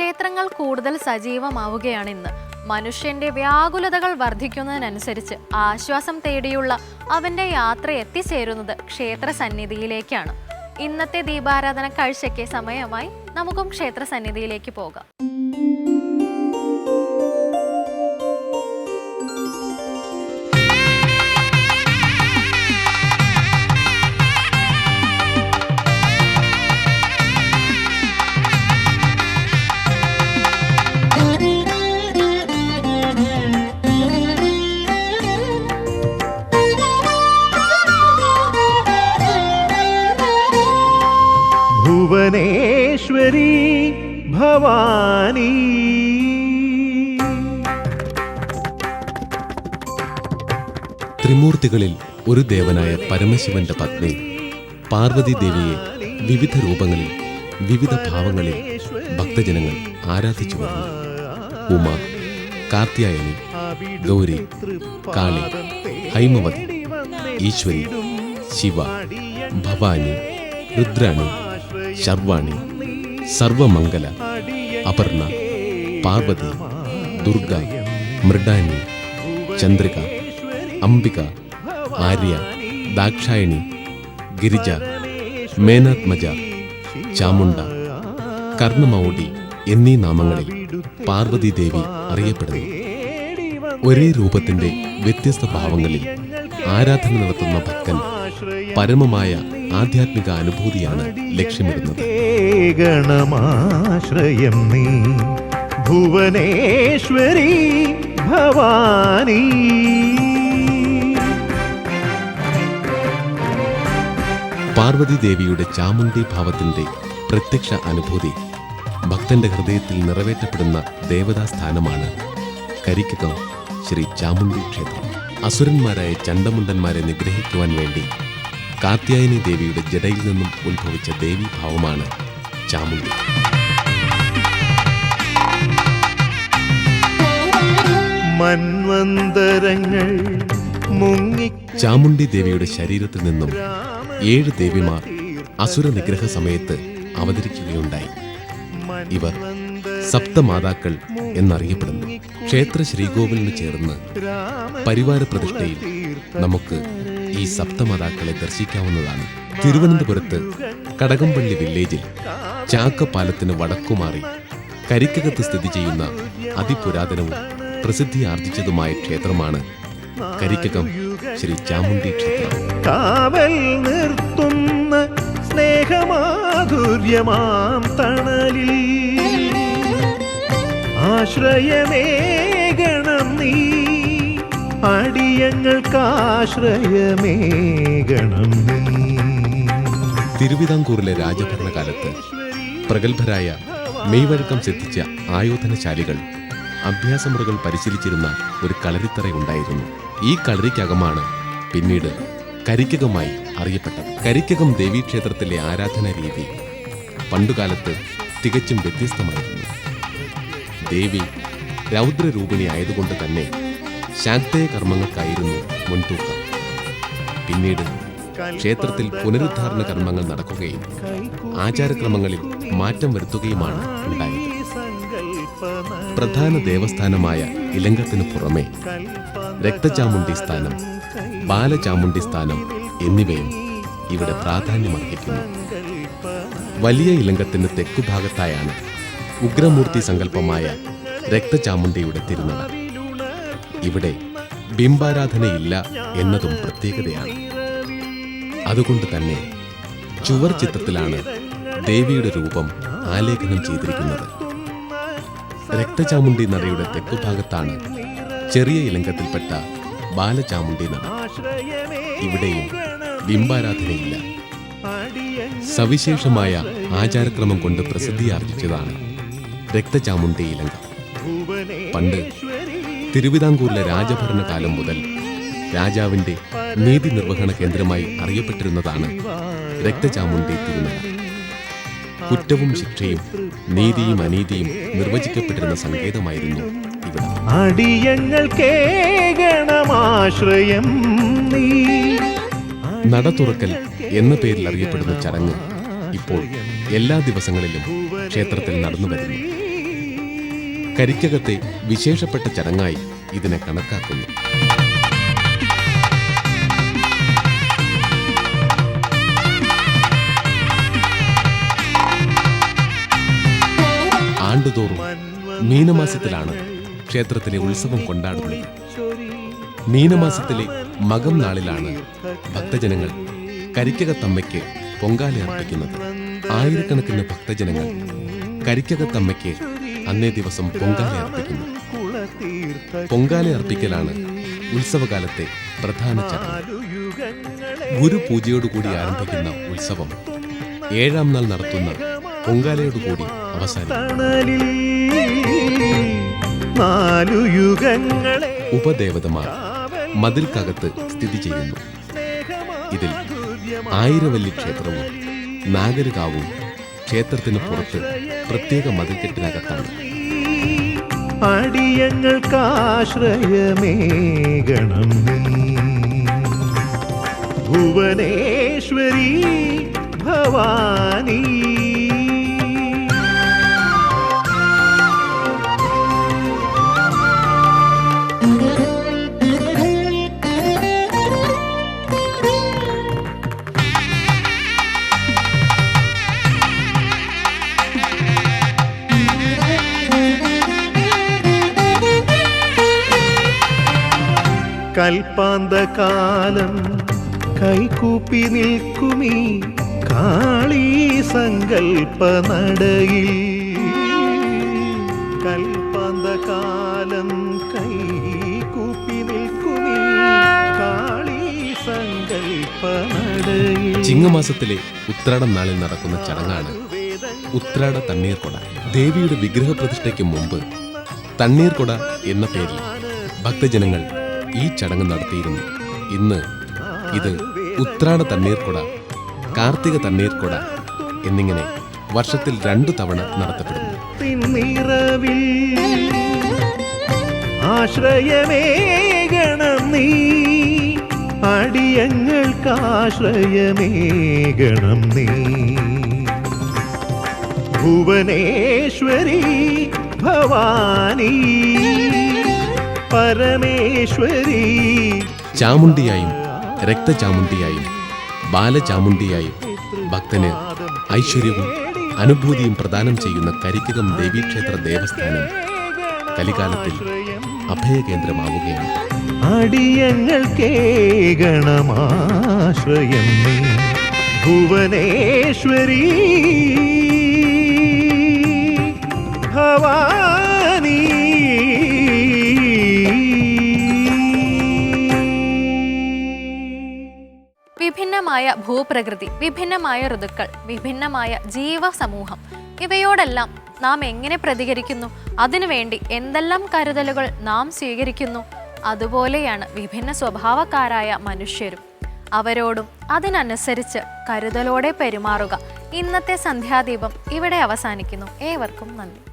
ക്ഷേത്രങ്ങൾ കൂടുതൽ സജീവമാവുകയാണ് ഇന്ന് മനുഷ്യന്റെ വ്യാകുലതകൾ വർദ്ധിക്കുന്നതിനനുസരിച്ച് ആശ്വാസം തേടിയുള്ള അവന്റെ യാത്ര എത്തിച്ചേരുന്നത് ക്ഷേത്ര സന്നിധിയിലേക്കാണ് ഇന്നത്തെ ദീപാരാധന കാഴ്ചയ്ക്ക് സമയമായി നമുക്കും ക്ഷേത്ര സന്നിധിയിലേക്ക് പോകാം. ഭവാനി. ത്രിമൂർത്തികളിൽ ഒരു ദേവനായ പരമശിവന്റെ പത്നി പാർവതി ദേവിയെ വിവിധ രൂപങ്ങളിൽ വിവിധ ഭാവങ്ങളിൽ ഭക്തജനങ്ങൾ ആരാധിച്ചു വരുന്നു. ഉമ കാർത്യായനി ഗൗരി കാളി ഹൈമവതി ഈശ്വരി ശിവ ഭവാനി രുദ്രാണി ശർവാണി സർവമംഗല അപർണ പാർവതി ദുർഗ മൃഡാനി ചന്ദ്രിക അംബിക ആര്യ ദാക്ഷായണി ഗിരിജ മേനാത്മജ ചാമുണ്ട കർണമൗടി എന്നീ നാമങ്ങളിൽ പാർവതി ദേവി അറിയപ്പെടുന്നു. ഒരേ രൂപത്തിന്റെ വ്യത്യസ്ത ഭാവങ്ങളിൽ ആരാധന നടത്തുന്ന ഭക്തൻ പരമമായ ആധ്യാത്മിക അനുഭൂതിയാണ് ലക്ഷ്യമിടുന്നത്. ഗണമാശ്രയം നീ. ഭുവനേശ്വരി ഭവാനി. പാർവതി ദേവിയുടെ ചാമുണ്ഡി ഭാവത്തിന്റെ പ്രത്യക്ഷ അനുഭൂതി ഭക്തന്റെ ഹൃദയത്തിൽ നിറവേറ്റപ്പെടുന്ന ദേവതാ സ്ഥാനമാണ് കരിക്കകം ശ്രീ ചാമുണ്ഡി ക്ഷേത്രം. അസുരന്മാരായ ചണ്ടമുണ്ടന്മാരെ നിഗ്രഹിക്കുവാൻ വേണ്ടി കാത്യായനി ദേവിയുടെ ജടയിൽ നിന്നും ഉത്ഭവിച്ച ദേവീഭാവമാണ് ചാമുണ്ഡി മൻവന്തരങ്ങൾ മുങ്ങി ചാമുണ്ഡി ദേവിയുടെ ശരീരത്തിൽ നിന്നും ഏഴ് ദേവിമാർ അസുര നിഗ്രഹ സമയത്ത് അവതരിക്കുകയുണ്ടായി. ഇവർ സപ്തമാതാക്കൾ എന്നറിയപ്പെടുന്നു. ക്ഷേത്ര ശ്രീകോവിലിന് ചേർന്ന് പരിവാര പ്രതിഷ്ഠയിൽ നമുക്ക് ഈ സപ്തമാതാക്കളെ ദർശിക്കാവുന്നതാണ്. തിരുവനന്തപുരത്ത് കടകംപള്ളി വില്ലേജിൽ ചാക്കപ്പാലത്തിന് വടക്കുമാറി കരിക്കകത്ത് സ്ഥിതി ചെയ്യുന്ന അതിപുരാതനവും പ്രസിദ്ധി ആർജിച്ചതുമായ ക്ഷേത്രമാണ് കരിക്കകം ശ്രീ ചാമുണ്ടി ക്ഷേത്രം. കാവൽ നിർത്തുന്ന സ്നേഹമാധുര്യമാം തണലിൽ ആശ്രയമേകണം നീ അടിയങ്ങൾക്കാശ്രയമേകണം നീ. തിരുവിതാംകൂറിലെ രാജഭരണകാലത്ത് പ്രഗത്ഭരായ മെയ്വഴക്കം സിദ്ധിച്ച ആയോധനശാലികൾ അഭ്യാസമുറകൾ പരിശീലിച്ചിരുന്ന ഒരു കളരിത്തറയുണ്ടായിരുന്നു ഈ കളരിക്കകമാണ് പിന്നീട് കരിക്കകമായി അറിയപ്പെട്ടത്. കരിക്കകം ദേവീക്ഷേത്രത്തിലെ ആരാധന രീതി പണ്ടുകാലത്ത് തികച്ചും വ്യത്യസ്തമായിരുന്നു. ദേവി രൗദ്രരൂപിണി ആയതുകൊണ്ട് തന്നെ ശാക്തേയ കർമ്മങ്ങൾക്കായിരുന്നു മുൻതൂക്കം. പിന്നീട് ക്ഷേത്രത്തിൽ പുനരുദ്ധാരണ കർമ്മങ്ങൾ നടക്കുകയും ആചാരക്രമങ്ങളിൽ മാറ്റം വരുത്തുകയുമാണ് ഉണ്ടായത്. പ്രധാന ദേവസ്ഥാനമായ ഇലങ്കത്തിനു പുറമെ രക്തചാമുണ്ടി സ്ഥാനം ബാലചാമുണ്ടി സ്ഥാനം എന്നിവയും ഇവിടെ പ്രാധാന്യമർഹിക്കുന്നു. വലിയ ഇലങ്കത്തിന് തെക്കുഭാഗത്തായാണ് ഉഗ്രമൂർത്തി സങ്കല്പമായ രക്തചാമുണ്ടിയുടെ തിരുനട. ഇവിടെ ബിംബാരാധനയില്ല എന്നതും പ്രത്യേകതയാണ്. അതുകൊണ്ട് തന്നെ ചുവർ ചിത്രത്തിലാണ് ദേവിയുടെ രൂപം ആലേഖനം ചെയ്തിരിക്കുന്നത്. രക്തചാമുണ്ടി നടയുടെ തെക്കുഭാഗത്താണ് ചെറിയ ഇലങ്കത്തിൽപ്പെട്ട ബാലചാമുണ്ടി നട. ഇവിടെയും ബിംബാരാധനയില്ല. സവിശേഷമായ ആചാരക്രമം കൊണ്ട് പ്രസിദ്ധിയാർജിച്ചതാണ് രക്തചാമുണ്ടി ഇലങ്ക. പണ്ട് തിരുവിതാംകൂറിലെ രാജഭരണകാലം മുതൽ രാജാവിന്റെ നീതി നിർവഹണ കേന്ദ്രമായി അറിയപ്പെട്ടിരുന്നതാണ് രക്തചാമുണ്ടി തിരുനാൾ. കുറ്റവും ശിക്ഷയും നീതിയും അനീതിയും നിർവചിക്കപ്പെട്ടിരുന്ന സങ്കേതമായിരുന്നു ഇവിടെ. നീ. നട തുറക്കൽ എന്ന പേരിൽ അറിയപ്പെടുന്ന ചടങ്ങ് ഇപ്പോൾ എല്ലാ ദിവസങ്ങളിലും ക്ഷേത്രത്തിൽ നടന്നു വരുന്നു. കരിക്കകത്തെ വിശേഷപ്പെട്ട ചടങ്ങായി ഇതിനെ കണക്കാക്കുന്നു. ആണ്ടുതോറും മീനമാസത്തിലാണ് ക്ഷേത്രത്തിലെ ഉത്സവം കൊണ്ടാടുന്നത്. മീനമാസത്തിലെ മകം നാളിലാണ് ഭക്തജനങ്ങൾ കരിക്കകത്തമ്മയ്ക്ക് പൊങ്കാല അർപ്പിക്കുന്നത്. ആയിരക്കണക്കിന് ഭക്തജനങ്ങൾ കരിക്കകത്തമ്മയ്ക്ക് അന്നേ ദിവസം പൊങ്കാല അർപ്പിക്കുന്നു. പൊങ്കാല അർപ്പിക്കലാണ് ഉത്സവകാലത്തെ പ്രധാന ചടങ്ങ്. ഗുരുപൂജയോടുകൂടി ആരംഭിക്കുന്ന ഉത്സവം ഏഴാം നാൾ നടത്തുന്ന പൊങ്കാലയോടുകൂടി യുഗങ്ങളെ ഉപദേവതമാർ മതിൽക്കകത്ത് സ്ഥിതി ചെയ്യുന്നു. ഇതിൽ ആയിരവല്ലി ക്ഷേത്രവും നാഗരകാവും ക്ഷേത്രത്തിന് പുറത്ത് പ്രത്യേക മതിൽക്കെട്ടിനകത്താണ്. അടിയങ്ങൾക്കാശ്രയമേകണം ഭുവനേശ്വരി ഭവാനി കൽപ്പാന്തകാലം കൈകൂപ്പി നിൽക്കുമീ കാളി സങ്കൽപ്പ നടയിൽ കൽപ്പാന്തകാലം കൈകൂപ്പി നിൽക്കുമീ കാളീ സങ്കൽപ്പ നടയിൽ ചിങ്ങമാസത്തിലെ ഉത്രാടം നാളിൽ നടക്കുന്ന ചടങ്ങാണ് ഉത്രാട തണ്ണീർക്കൊട. ദേവിയുടെ വിഗ്രഹ പ്രതിഷ്ഠയ്ക്ക് മുമ്പ് തണ്ണീർക്കൊട എന്ന പേരിൽ ഭക്തജനങ്ങൾ ഈ ചടങ്ങ് നടത്തിയിരുന്നു. ഇന്ന് ഇത് ഉത്രാട തണ്ണീർക്കൊട കാർത്തിക തണ്ണീർക്കൊട എന്നിങ്ങനെ വർഷത്തിൽ രണ്ടു തവണ നടത്തപ്പെടുന്നു. അടിയങ്ങൾക്കാശ്രയമേകണം നീ. ഭുവനേശ്വരി ഭവാനി. പരമേശ്വരി. ചാമുണ്ടിയായും രക്തചാമുണ്ടിയായും ബാലചാമുണ്ടിയായും ഭക്തന് ഐശ്വര്യവും അനുഭൂതിയും പ്രദാനം ചെയ്യുന്ന കരിക്കകം ദേവീക്ഷേത്ര ദേവസ്ഥാനം കലികാലത്തിൽ അഭയകേന്ദ്രമാവുകയാണ്. നീ ഭുവനേശ്വരി. ഭവാനി വിഭിന്നമായ ഭൂപ്രകൃതി വിഭിന്നമായ ഋതുക്കൾ വിഭിന്നമായ ജീവസമൂഹം ഇവയോടെല്ലാം നാം എങ്ങനെ പ്രതികരിക്കുന്നു? അതിനുവേണ്ടി എന്തെല്ലാം കരുതലുകൾ നാം സ്വീകരിക്കുന്നു? അതുപോലെയാണ് വിഭിന്ന സ്വഭാവക്കാരായ മനുഷ്യരും. അവരോടും അതിനനുസരിച്ച് കരുതലോടെ പെരുമാറുക. ഇന്നത്തെ സന്ധ്യാദീപം ഇവിടെ അവസാനിക്കുന്നു. ഏവർക്കും നന്ദി.